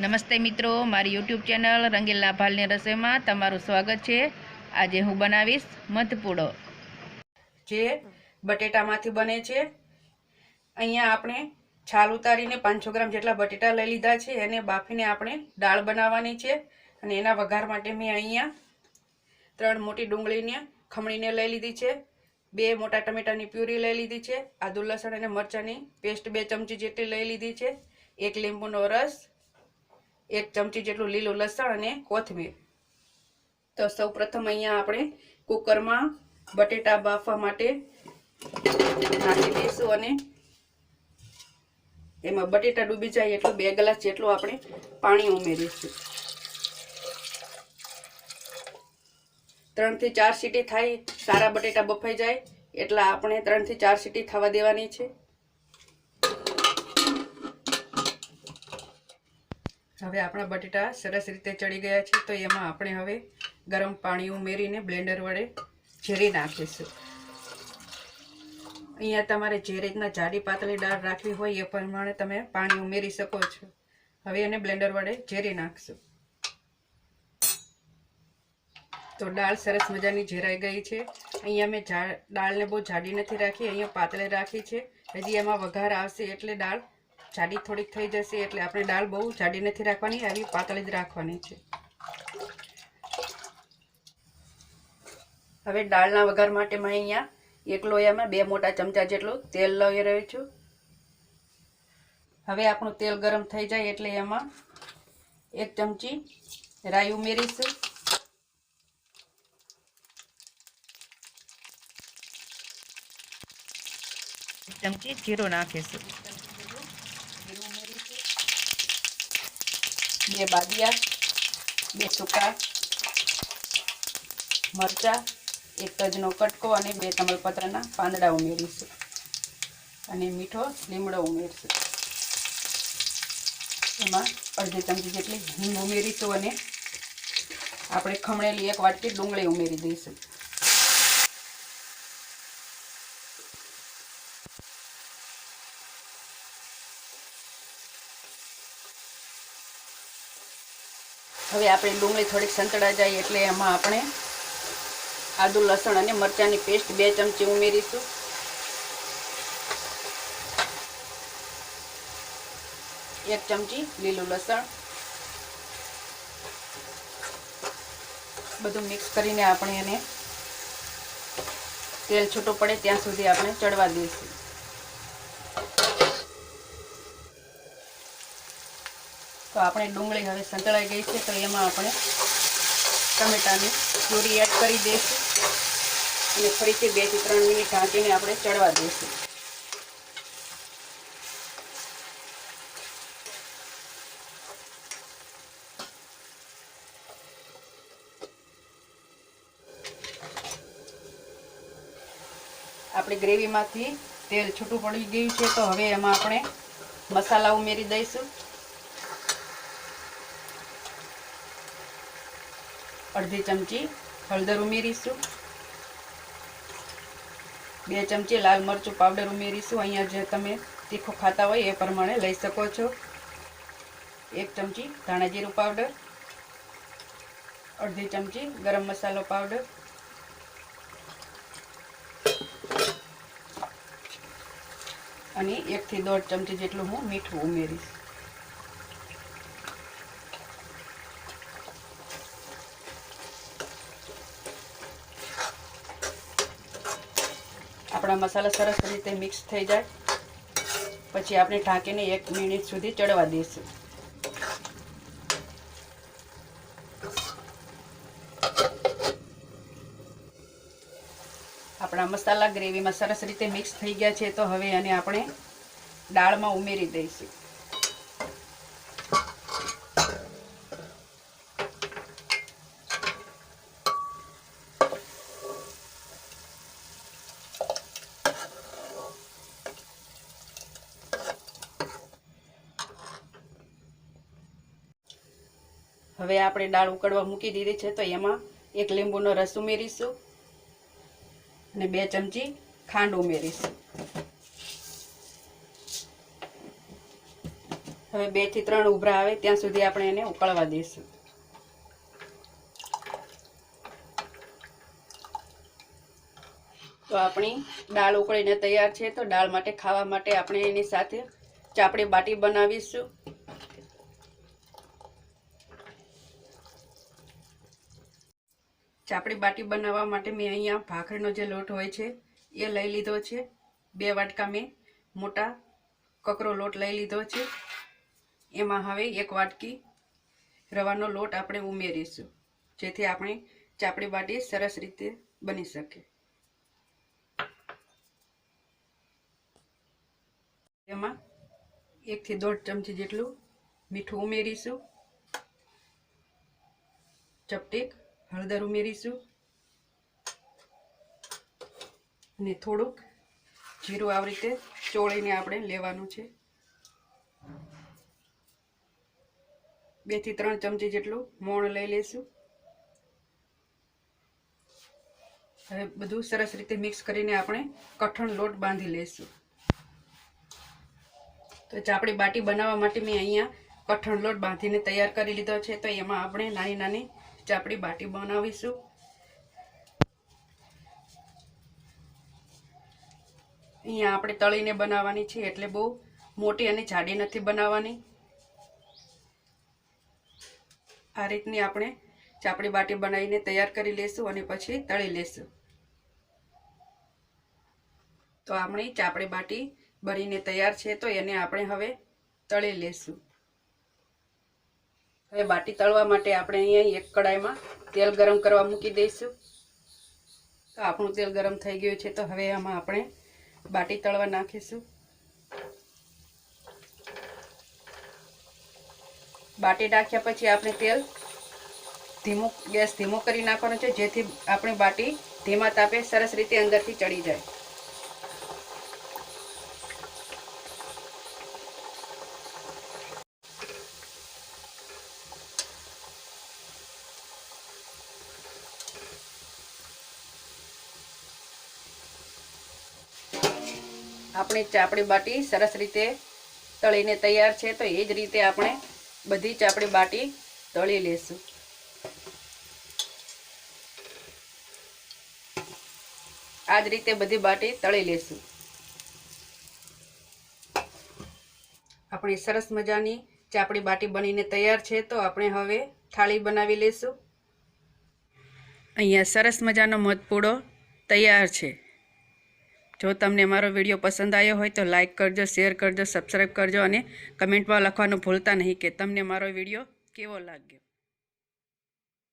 નમસ્તે મિત્રો, મારી યુટ્યુબ ચેનલ રંગીલા ભાલની રસોઈમાં તમારું સ્વાગત છે. આજે હું બનાવીશ મધપૂડો. જે બટેટામાંથી બને છે. અહીંયા આપણે છાલ ઉતારીને પાંચસો ગ્રામ જેટલા બટેટા લઈ લીધા છે. એને બાફીને આપણે દાળ બનાવવાની છે અને એના વઘાર માટે મેં અહીંયા ત્રણ મોટી ડુંગળીને ખમણીને લઈ લીધી છે. બે મોટા ટમેટાની પ્યુરી લઈ લીધી છે. આદુ, લસણ અને મરચાંની પેસ્ટ બે ચમચી જેટલી લઈ લીધી છે. એક લીંબુનો રસ એક ચમચી જેટલું લીલું લસણ અને કોથમીર. તો સૌ પ્રથમ અહીંયા આપણે કુકરમાં બટેટા બાફવા માટે નાખી દઈશું અને એમાં બટેટા ડૂબી જાય એટલું બે ગ્લાસ જેટલું આપણે પાણી ઉમેરીશું. ત્રણથી ચાર સીટી થાય, સારા બટેટા બફાઈ જાય, એટલા આપણે ત્રણથી ચાર સીટી થવા દેવાની છે. હવે આપણા બટેટા સરસ રીતે ચડી ગયા છે, તો એમાં આપણે હવે ગરમ પાણી ઉમેરીને બ્લેન્ડર વડે ઝેરી નાખીશું. અહીંયા તમારે જે રીતના જાડી પાતળી દાળ રાખવી હોય એ પ્રમાણે તમે પાણી ઉમેરી શકો છો. હવે એને બ્લેન્ડર વડે ઝેરી નાખશું. તો દાળ સરસ મજાની ઝેરાઈ ગઈ છે. અહીંયા મેં દાળને બહુ જાડી નથી રાખી, અહીંયા પાતળી રાખી છે. હજી એમાં વઘાર આવશે એટલે દાળ જાડી થોડીક થઈ જશે એટલે આપણે દાળ બહુ જાડી નથી રાખવાની, આવી પાતળી જ રાખવાની છે. હવે દાળના વઘાર માટે મેં અહીંયા એક લોયામાં બે મોટા ચમચા જેટલું તેલ લઈ રહ્યું છું. હવે આપણું તેલ ગરમ થઈ જાય એટલે એમાં એક ચમચી રાઈ ઉમેરીશું ચમચી જીરો નાખીશું. બે બાદિયા, બે સૂકા મરચા, એક તજનો કટકો અને બે તમલપત્રના પાંદડા ઉમેરીશું. અને મીઠો લીમડો ઉમેરશું. એમાં અડધી ચમચી જેટલી હિંગ ઉમેરીશું અને આપણે ખમણેલી એક વાટકી ડુંગળી ઉમેરી દઈશું. હવે આપણે ડુંગળી થોડીક સંતળા જાય એટલે એમાં આપણે આદુ, લસણ અને મરચાંની પેસ્ટ બે ચમચી ઉમેરીશું. એક ચમચી લીલું લસણ. બધું મિક્સ કરીને આપણે એને તેલ છૂટું પડે ત્યાં સુધી આપણે ચડવા દઈશું. તો આપણે ડુંગળી હવે સંતળાઈ ગઈ છે, તો એમાં આપણે ટમેટાની પ્યુરી એડ કરી દઈશું. અને ફરીથી બેથી ત્રણ મિનિટ ઢાંકીને આપણે ચડવા દઈશું. આપણી ગ્રેવીમાંથી તેલ છૂટું પડી ગયું છે, તો હવે એમાં આપણે મસાલા ઉમેરી દઈશું. અડધી ચમચી હળદર ઉમેરીશું. બે ચમચી લાલ મરચું પાવડર ઉમેરીશું. અહીંયા જે તમે તીખું ખાતા હોય એ પ્રમાણે લઈ શકો છો. એક ચમચી ધાણા જીરું પાવડર, અડધી ચમચી ગરમ મસાલો પાવડર, અને એકથી દોઢ ચમચી જેટલું હું મીઠું ઉમેરીશ. આપણા મસાલા સરસ રીતે મિક્સ થઈ જાય. પછી આપણે ઢાંકીને એક મિનિટ સુધી ચડવા દઈશું. આપણા મસાલા ગ્રેવીમાં સરસ રીતે મિક્સ થઈ ગયા છે તો હવે એને આપણે દાળમાં ઉમેરી દઈશું. હવે આપણે દાળ ઉકળવા મૂકી દીધી છે તો એમાં એક લીંબુનો રસ ઉમેરીશું અને બે ચમચી ખાંડ ઉમેરીશું. હવે બેથી ત્રણ ઉભરા આવે ત્યાં સુધી આપણે એને ઉકળવા દઈશું. તો આપણી દાળ ઉકળીને તૈયાર છે તો દાળ માટે ખાવા માટે આપણે એની સાથે ચાપડી બાટી બનાવીશું. ચાપડી બાટી બનાવવા માટે મેં અહીંયા ભાખરીનો જે લોટ હોય છે, એ લઈ લીધો છે. બે વાટકા મેં મોટા કકરો લોટ લઈ લીધો છે. એમાં હવે એક વાટકી રવાનો લોટ આપણે ઉમેરીશું, જેથી આપણી ચાપડી બાટી સરસ રીતે બની શકે. એમાં એકથી દોઢ ચમચી જેટલું મીઠું ઉમેરીશું. ચપટીક હળદર ઉમેરીશું. અને થોડુંક જીરું આવી રીતે ચોળીને આપણે લેવાનું છે. બેથી ત્રણ ચમચી જેટલું મોણ લઈ લઈશું હવે બધું સરસ રીતે મિક્સ કરીને આપણે કઠણ લોટ બાંધી લઈશું તો ચાપડી બાટી બનાવવા માટે મેં અહીંયા કઠણ લોટ બાંધીને તૈયાર કરી લીધો છે, તો એમાં આપણે નાની નાની ચાપડી બાટી બનાવીશું. અહીંયા આપણે તળીને બનાવવાની છે, એટલે બહુ મોટી અને જાડી નથી બનાવવાની. આ રીતની આપણે ચાપડી બાટી બનાવીને તૈયાર કરી લેશું અને પછી તળી લેશું. તો આપણી ચાપડી બાટી બનીને તૈયાર છે, તો એને આપણે હવે તળી લેશું. હવે બાટી તળવા માટે આપણે અહીંયા એક કડાઈમાં તેલ ગરમ કરવા મૂકી દઈશું. તો આપણું તેલ ગરમ થઈ ગયું છે, તો હવે આમાં આપણે બાટી તળવા નાખીશું. બાટી નાખ્યા પછી આપણે તેલ ધીમું, ગેસ ધીમો કરી નાખવાનો છે, જેથી આપણી બાટી ધીમા તાપે સરસ રીતે અંદરથી ચડી જાય. આપણી ચાપડી બાટી સરસ રીતે તળીને તૈયાર છે, તો એ જ રીતે આપણે બધી ચાપડી બાટી તળી લેશું. આ જ રીતે બધી બાટી તળી લેશું. આપણી સરસ મજાની ચાપડી બાટી બનીને તૈયાર છે, તો આપણે હવે થાળી બનાવી લેશું. અહીંયા સરસ મજાનો મધપૂડો તૈયાર છે. જો તમને મારો વીડિયો પસંદ આવ્યો હોય તો લાઇક કરજો, શેર કરજો, સબસ્ક્રાઈબ કરજો અને કમેન્ટમાં લખવાનું ભૂલતા નહીં કે તમને મારો વીડિયો કેવો લાગ્યો.